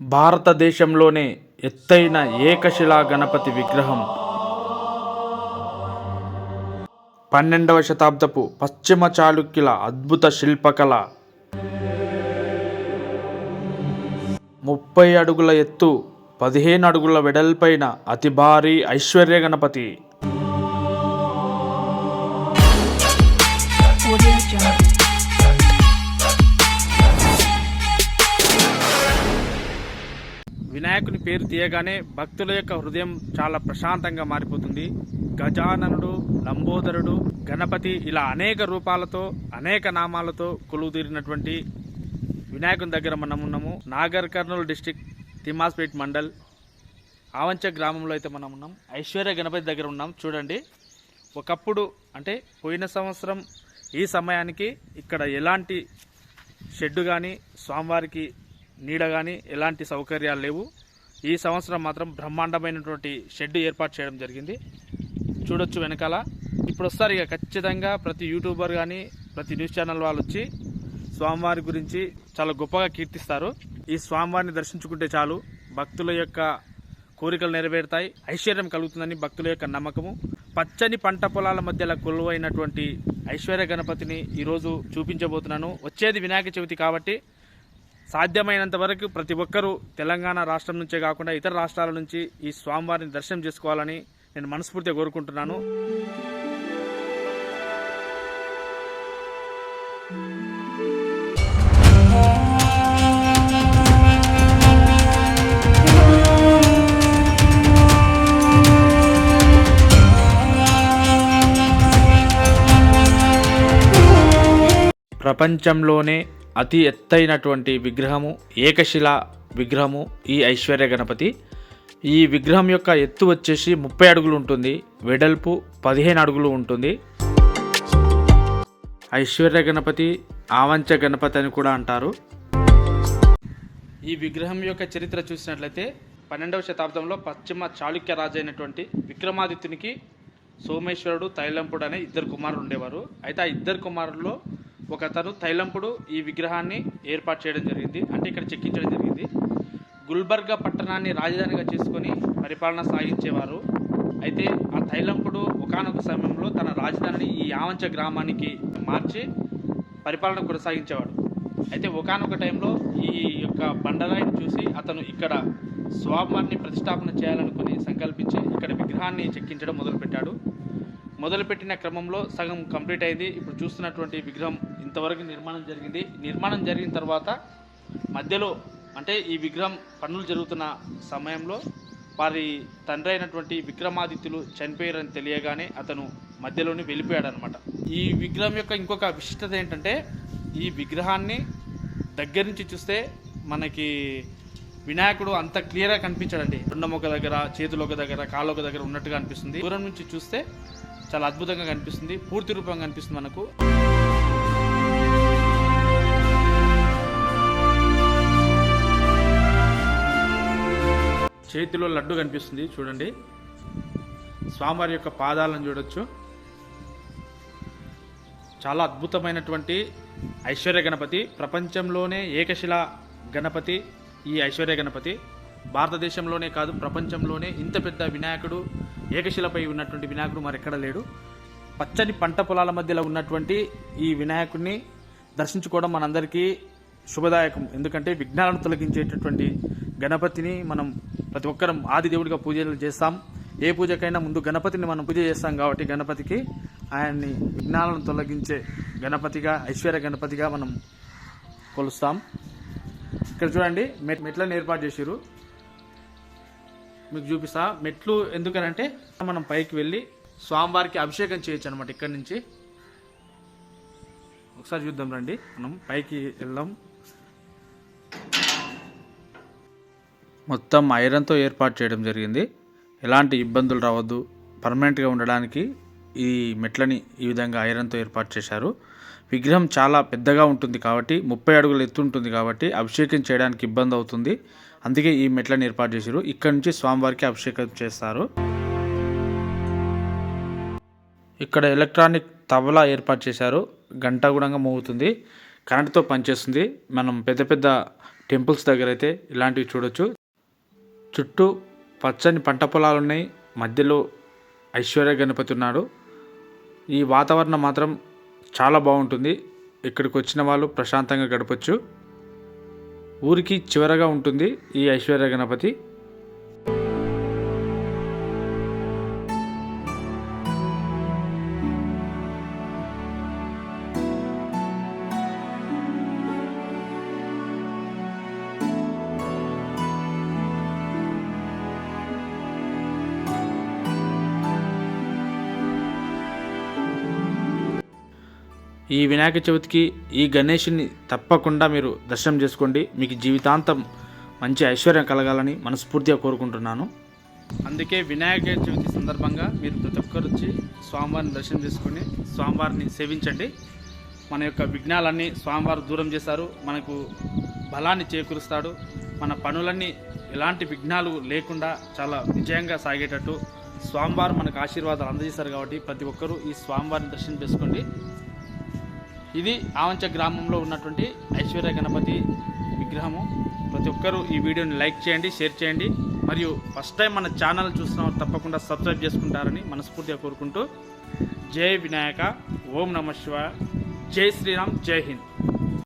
భారతదేశంలోనే ఎత్తైన ఏకశిలా గణపతి విగ్రహం. పన్నెండవ శతాబ్దపు పశ్చిమ చాళుక్యుల అద్భుత శిల్పకళ. ముప్పై అడుగుల ఎత్తు పదిహేను అడుగుల వెడల్పైన అతి భారీ ఐశ్వర్య గణపతి. వినాయకుని పేరు తీయగానే భక్తుల యొక్క హృదయం చాలా ప్రశాంతంగా మారిపోతుంది. గజాననుడు లంబోదరుడు గణపతి ఇలా అనేక రూపాలతో అనేక నామాలతో కొలువుదీరినటువంటి వినాయకుని దగ్గర మనం ఉన్నాము. నాగర్ కర్నూలు డిస్టిక్ తిమ్మాస్పేట్ మండల్ ఆవంచ గ్రామంలో అయితే మనం ఉన్నాం. ఐశ్వర్య గణపతి దగ్గర ఉన్నాం. చూడండి ఒకప్పుడు అంటే పోయిన సంవత్సరం ఈ సమయానికి ఇక్కడ ఎలాంటి షెడ్డు కానీ స్వామివారికి నీడ కానీ ఎలాంటి సౌకర్యాలు లేవు. ఈ సంవత్సరం మాత్రం బ్రహ్మాండమైనటువంటి షెడ్ ఏర్పాటు చేయడం జరిగింది. చూడొచ్చు వెనకాల. ఇప్పుడు వస్తారు ఇక ఖచ్చితంగా ప్రతి యూట్యూబర్ కానీ ప్రతి న్యూస్ ఛానల్ వాళ్ళు వచ్చి స్వామివారి గురించి చాలా గొప్పగా కీర్తిస్తారు. ఈ స్వామివారిని దర్శించుకుంటే చాలు. భక్తుల యొక్క కోరికలు నెరవేరుతాయి. ఐశ్వర్యం కలుగుతుందని భక్తుల యొక్క నమ్మకము. పచ్చని పంట పొలాల మధ్యలో కొలువైనటువంటి ఐశ్వర్య గణపతిని ఈరోజు చూపించబోతున్నాను. వచ్చేది వినాయక చవితి కాబట్టి సాధ్యమైనంత వరకు ప్రతి ఒక్కరూ తెలంగాణ రాష్ట్రం నుంచే కాకుండా ఇతర రాష్ట్రాల నుంచి ఈ స్వామివారిని దర్శనం చేసుకోవాలని నేను మనస్ఫూర్తిగా కోరుకుంటున్నాను. ప్రపంచంలోనే అతి ఎత్తైనటువంటి విగ్రహము ఏకశిల విగ్రహము ఈ ఐశ్వర్య గణపతి. ఈ విగ్రహం యొక్క ఎత్తు వచ్చేసి ముప్పై అడుగులు ఉంటుంది వెడల్పు పదిహేను అడుగులు ఉంటుంది. ఐశ్వర్య గణపతి ఆవంచ గణపతి అని కూడా అంటారు. ఈ విగ్రహం యొక్క చరిత్ర చూసినట్లయితే పన్నెండవ శతాబ్దంలో పశ్చిమ చాళుక్య రాజు అయినటువంటి విక్రమాదిత్యునికి సోమేశ్వరుడు తైలంపుడు అనే ఇద్దరు కుమారులు ఉండేవారు. అయితే ఆ ఇద్దరు కుమారుల్లో ఒక అతను తైలంపుడు ఈ విగ్రహాన్ని ఏర్పాటు చేయడం జరిగింది. అంటే ఇక్కడ చెక్కించడం జరిగింది. గుల్బర్గా పట్టణాన్ని రాజధానిగా చేసుకొని పరిపాలన సాగించేవారు. అయితే ఆ తైలంపుడు ఒకానొక సమయంలో తన రాజధానిని ఈ యావంచ గ్రామానికి మార్చి పరిపాలన కొనసాగించేవాడు. అయితే ఒకానొక టైంలో ఈ యొక్క బండరాయిని చూసి అతను ఇక్కడ స్వామివారిని ప్రతిష్టాపన చేయాలనుకుని సంకల్పించి ఇక్కడ విగ్రహాన్ని చెక్కించడం మొదలుపెట్టాడు. మొదలుపెట్టిన క్రమంలో సగం కంప్లీట్ అయింది. ఇప్పుడు చూస్తున్నటువంటి విగ్రహం ఇంతవరకు నిర్మాణం జరిగింది. నిర్మాణం జరిగిన తర్వాత మధ్యలో అంటే ఈ విగ్రహం పనులు జరుగుతున్న సమయంలో వారి తండ్రి అయినటువంటి విక్రమాదిత్యులు చనిపోయారని తెలియగానే అతను మధ్యలోనే వెళ్ళిపోయాడు అనమాట ఈ విగ్రహం యొక్క ఇంకొక విశిష్టత ఏంటంటే ఈ విగ్రహాన్ని దగ్గర నుంచి చూస్తే మనకి వినాయకుడు అంత క్లియర్గా కనిపించాడండి. రెండమొక దగ్గర చేతులు ఒక దగ్గర కాళ్ళు ఒక దగ్గర ఉన్నట్టుగా అనిపిస్తుంది. దూరం నుంచి చూస్తే చాలా అద్భుతంగా కనిపిస్తుంది. పూర్తి రూపంగా కనిపిస్తుంది మనకు. చేతిలో లడ్డు కనిపిస్తుంది చూడండి. స్వామివారి యొక్క పాదాలను చూడొచ్చు. చాలా అద్భుతమైనటువంటి ఐశ్వర్య గణపతి ప్రపంచంలోనే ఏకశిల గణపతి ఈ ఐశ్వర్య గణపతి. భారతదేశంలోనే కాదు ప్రపంచంలోనే ఇంత పెద్ద వినాయకుడు ఏకశిలపై ఉన్నటువంటి వినాయకుడు మరెక్కడ లేడు. పచ్చని పంట పొలాల మధ్యలో ఉన్నటువంటి ఈ వినాయకుడిని దర్శించుకోవడం మనందరికీ శుభదాయకం. ఎందుకంటే విఘ్నాలను తొలగించేటటువంటి గణపతిని మనం ప్రతి ఒక్కరం ఆది దేవుడిగా పూజలు చేస్తాం. ఏ పూజకైనా ముందు గణపతిని మనం పూజ చేస్తాం కాబట్టి గణపతికి ఆయన్ని విఘ్నాలను తొలగించే గణపతిగా ఐశ్వర్య గణపతిగా మనం కొలుస్తాం. ఇక్కడ చూడండి మెట్ మెట్లను ఏర్పాటు చేసిరు మీకు చూపిస్తా. మెట్లు ఎందుకనంటే మనం పైకి వెళ్ళి స్వామివారికి అభిషేకం చేయొచ్చు అనమాట ఇక్కడి నుంచి. ఒకసారి చూద్దాం రండి. మనం పైకి వెళ్దాం. మొత్తం ఐరన్తో ఏర్పాటు చేయడం జరిగింది. ఎలాంటి ఇబ్బందులు రావద్దు. పర్మనెంట్గా ఉండడానికి ఈ మెట్లని ఈ విధంగా ఐరన్తో ఏర్పాటు చేశారు. విగ్రహం చాలా పెద్దగా ఉంటుంది కాబట్టి ముప్పై అడుగులు ఎత్తు ఉంటుంది కాబట్టి అభిషేకం చేయడానికి ఇబ్బంది అవుతుంది. అందుకే ఈ మెట్లను ఏర్పాటు చేశారు. ఇక్కడ నుంచి స్వామివారికి అభిషేకం చేస్తారు. ఇక్కడ ఎలక్ట్రానిక్ తబలా ఏర్పాటు చేశారు. గంట కూడా మోగుతుంది. కరెంటుతో పనిచేస్తుంది. మనం పెద్ద పెద్ద టెంపుల్స్ దగ్గర అయితే ఇలాంటివి చూడొచ్చు. చుట్టూ పచ్చని పంట పొలాలు ఉన్నాయి మధ్యలో ఐశ్వర్య గణపతి ఉన్నాడు. ఈ వాతావరణం మాత్రం చాలా బాగుంటుంది. ఇక్కడికి వచ్చిన వాళ్ళు ప్రశాంతంగా గడపచ్చు. ఊరికి చివరగా ఉంటుంది ఈ ఐశ్వర్య గణపతి. ఈ వినాయక చవితికి ఈ గణేషుని తప్పకుండా మీరు దర్శనం చేసుకోండి. మీకు జీవితాంతం మంచి ఐశ్వర్యం కలగాలని మనస్ఫూర్తిగా కోరుకుంటున్నాను. అందుకే వినాయక చవితి సందర్భంగా మీరు ప్రతి ఒక్కరు వచ్చి స్వామివారిని దర్శనం చేసుకొని స్వామివారిని సేవించండి. మన యొక్క విఘ్నాలన్నీ స్వామివారు దూరం చేశారు. మనకు బలాన్ని చేకూరుస్తాడు. మన పనులన్నీ ఎలాంటి విఘ్నాలు లేకుండా చాలా విజయంగా సాగేటట్టు స్వామివారు మనకు ఆశీర్వాదాలు అందజేశారు కాబట్టి ప్రతి ఒక్కరూ ఈ స్వామివారిని దర్శనం చేసుకోండి. ఇది ఆవంచ గ్రామంలో ఉన్నటువంటి ఐశ్వర్య గణపతి విగ్రహము. ప్రతి ఒక్కరూ ఈ వీడియోని లైక్ చేయండి షేర్ చేయండి. మరియు ఫస్ట్ టైం మన ఛానల్ చూసిన తప్పకుండా సబ్స్క్రైబ్ చేసుకుంటారని మనస్ఫూర్తిగా కోరుకుంటూ జై వినాయక ఓం నమ శివాయ జై శ్రీరామ్ జై హింద్.